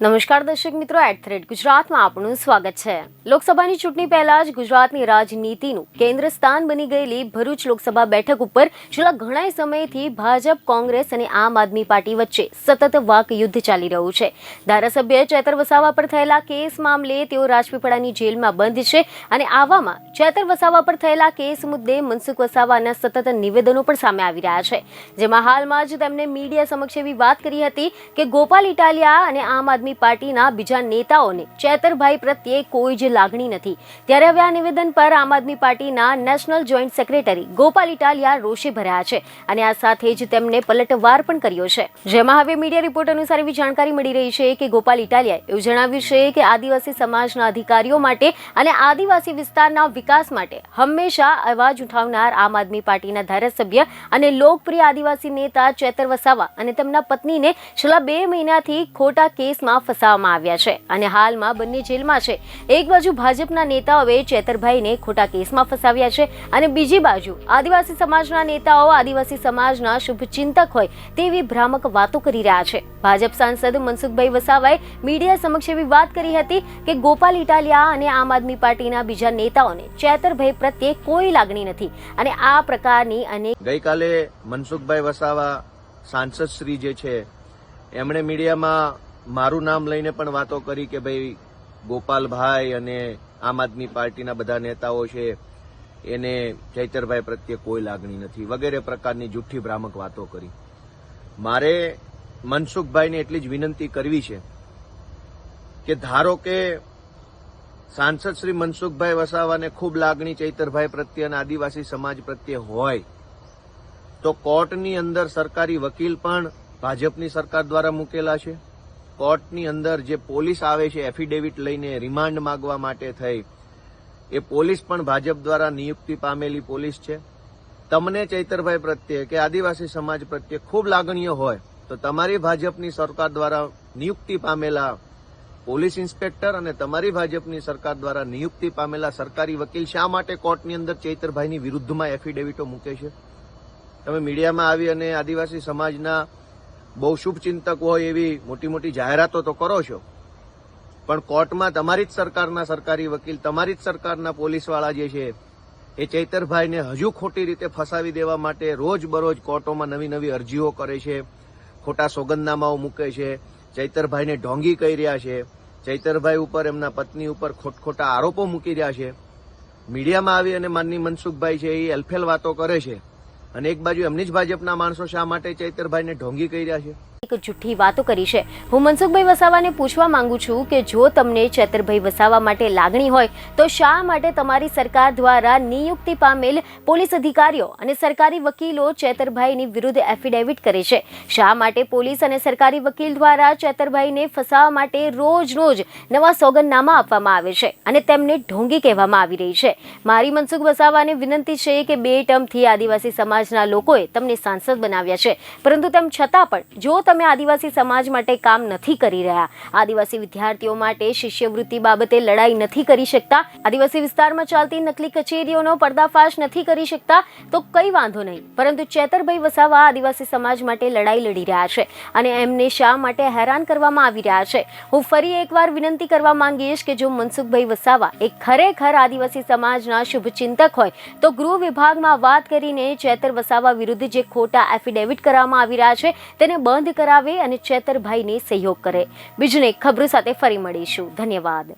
નમસ્કાર દર્શક મિત્રો એટ થ્રેડ ગુજરાતમાં આપનું સ્વાગત છે. લોકસભાની ચૂંટણી પહેલા જ ગુજરાતની રાજનીતિનું કેન્દ્ર સ્થાન બની ગયેલી ભરૂચ લોકસભા બેઠક ઉપર છેલ્લા ઘણા સમયથી ભાજપ, કોંગ્રેસ અને આમ આદમી પાર્ટી વચ્ચે સતત વાક યુદ્ધ ચાલી રહ્યું છે. ધારાસભ્ય ચેતર વસાવા પર થયેલા કેસ મામલે તેઓ રાજપીપળાની જેલમાં બંધ છે અને આવામાં ચેતર વસાવા પર થયેલા કેસ મુદ્દે મનસુખ વસાવાના સતત નિવેદનો પણ સામે આવી રહ્યા છે. જેમાં હાલમાં જ તેમણે મીડિયા સમક્ષ એવી વાત કરી હતી કે ગોપાલ ઇટાલિયા અને આમ આદમી પાર્ટીના બીજા નેતાઓને ચેતરભાઈ પ્રત્યે કોઈ જ લાગણી નથી. ત્યારે હવે આ નિવેદન પર આમ આદમી પાર્ટીના national joint secretary Gopal Italia રોષે ભર્યા છે અને આ સાથે જ તેમને પલટવાર પણ કર્યો છે. જેમાં હવે મીડિયા રિપોર્ટ અનુસાર એવી જાણકારી મળી રહી છે કે ગોપાલ ઇટાલિયાએ એવું જણાવ્યું છે કે આદિવાસી સમાજના અધિકારીઓ માટે અને આદિવાસી વિસ્તારના વિકાસ માટે હંમેશા અવાજ ઉઠાવનાર આમ આદમી પાર્ટીના ધારાસભ્ય અને લોકપ્રિય આદિવાસી નેતા ચેતર વસાવા અને તેમના પત્નીને છેલ્લા બે મહિનાથી ખોટા કેસમાં ફસાવવામાં આવ્યા છે અને હાલમાં બંને જેલમાં છે. એક બાજુ ભાજપના નેતાઓએ ચેતરભાઈને ખોટા કેસમાં ફસાવ્યા છે અને બીજી બાજુ આદિવાસી સમાજના નેતાઓ આદિવાસી સમાજના શુભચિંતક હોય તેવી ભ્રામક વાતો કરી રહ્યા છે. ભાજપ સાંસદ મનસુખભાઈ વસાવાએ મીડિયા સમક્ષ એવી વાત કરી હતી કે ગોપાલ ઇટાલિયા અને આમ આદમી પાર્ટીના બીજા નેતાઓને ચેતરભાઈ પ્રત્યે કોઈ લાગણી નથી અને આ પ્રકારની અનેક ગઈકાલે મનસુખભાઈ વસાવા સાંસદ શ્રી જે છે, એમણે મીડિયામાં મારું નામ લઈને પણ વાતો કરી કે ભાઈ, ગોપાલભાઈ અને આમ આદમી પાર્ટીના બધા નેતાઓ છે, એને ચૈતરભાઈ પ્રત્યે કોઈ લાગણી નથી, વગેરે પ્રકારની જુઠ્ઠી ભ્રામક વાતો કરી. મારે મનસુખભાઈને એટલી જ વિનંતી કરવી છે કે ધારો કે સાંસદ શ્રી મનસુખભાઈ વસાવાને ખૂબ લાગણી ચૈતરભાઈ પ્રત્યે અને આદિવાસી સમાજ પ્રત્યે હોય, તો કોર્ટની અંદર સરકારી વકીલ પણ ભાજપની સરકાર દ્વારા મૂકેલા છે? કોર્ટની અંદર જે પોલીસ આવે છે એફિડેવિટ લઈને રિમાન્ડ માંગવા માટે થઈ, એ પોલીસ પણ ભાજપ દ્વારા નિયુક્તિ પામેલી પોલીસ છે. તમને ચૈતરભાઈ પ્રત્યે કે આદિવાસી સમાજ પ્રત્યે ખૂબ લાગણીઓ હોય, તો તમારી ભાજપની સરકાર દ્વારા નિયુક્તિ પામેલા પોલીસ ઇન્સ્પેક્ટર અને તમારી ભાજપની સરકાર દ્વારા નિયુક્તિ પામેલા સરકારી વકીલ શા માટે કોર્ટની અંદર ચૈતરભાઈની વિરુદ્ધમાં એફિડેવિટો મૂકે છે? તમે મીડિયામાં આવી અને આદિવાસી સમાજના બહુ શુભચિંતક હોય એવી મોટી મોટી જાહેરાતો તો કરો છો. પણ કોર્ટમાં તમારી જ સરકારના સરકારી વકીલ, તમારી જ સરકારના પોલીસવાળા જે છે, એ ચૈતરભાઈને હજુ ખોટી રીતે ફસાવી દેવા માટે રોજ બરોજ કોર્ટોમાં નવી નવી અરજીઓ કરે છે, ખોટા સોગંદનામાઓ મૂકે છે, ચૈતરભાઈને ઢોંગી કહી રહ્યા છે, ચૈતરભાઈ ઉપર, એમના પત્ની ઉપર ખોટખોટા આરોપો મૂકી રહ્યા છે. મીડિયામાં આવી અને માનની મનસુખભાઈ છે એ અલફેલ વાતો કરે છે. અને એક બાજુ એમની જ ભાજપના માણસો શા માટે ચૈતરભાઈને ઢોંગી કહી રહ્યા છે. એક જુઠ્ઠી વાતો કરી છે. હું મનસુખભાઈ વસાવાને પૂછવા માંગુ છું કે જો તમને ચેતરભાઈ વસાવા માટે લાગણી હોય, તો શા માટે તમારી સરકાર દ્વારા નિયુક્તિ પામેલ પોલીસ અધિકારીઓ અને સરકારી વકીલો ચેતરભાઈની વિરુદ્ધ એફિડેવિટ કરે છે? શા માટે પોલીસ અને સરકારી વકીલ દ્વારા ચેતરભાઈને ફસાવવા માટે રોજ રોજ નવા સોગંદનામા આપવામાં આવે છે અને તેમને ઢોંગી કહેવામાં આવી રહી છે? મારી મનસુખ વસાવાને વિનંતી છે કે બે ટર્મથી આદિવાસી સમાજના લોકોએ તમને સાંસદ બનાવ્યા છે. પરંતુ તેમ છતાં પણ, જો તમે આદિવાસી સમાજ માટે કામ નથી કરી રહ્યા, આદિવાસી વિદ્યાર્થીઓ માટે શિષ્યવૃત્તિ બાબતે લડાઈ નથી કરી શકતા, આદિવાસી વિસ્તારમાં ચાલતી નકલી કચેરીઓનો પર્દાફાશ નથી કરી શકતા, તો કંઈ વાંધો નહીં. પરંતુ ચેતરભાઈ વસાવા આદિવાસી સમાજ માટે લડાઈ લડી રહ્યા છે અને એમને શા માટે હેરાન કરવામાં આવી રહ્યા છે? હું ફરી એકવાર વિનંતી કરવા માંગીશ કે જો મનસુખભાઈ વસાવા એ ખરેખર આદિવાસી સમાજના શુભચિંતક હોય, તો ગૃહ વિભાગમાં વાત કરીને ચેતર વસાવા વિરુદ્ધ જે ખોટા એફિડેવિટ કરવામાં આવી રહ્યા છે, તેને બંધ કરાવે અને ચેતરભાઈને સહયોગ કરે. બીજને ખબર સાથે ફરી મળીશું. ધન્યવાદ.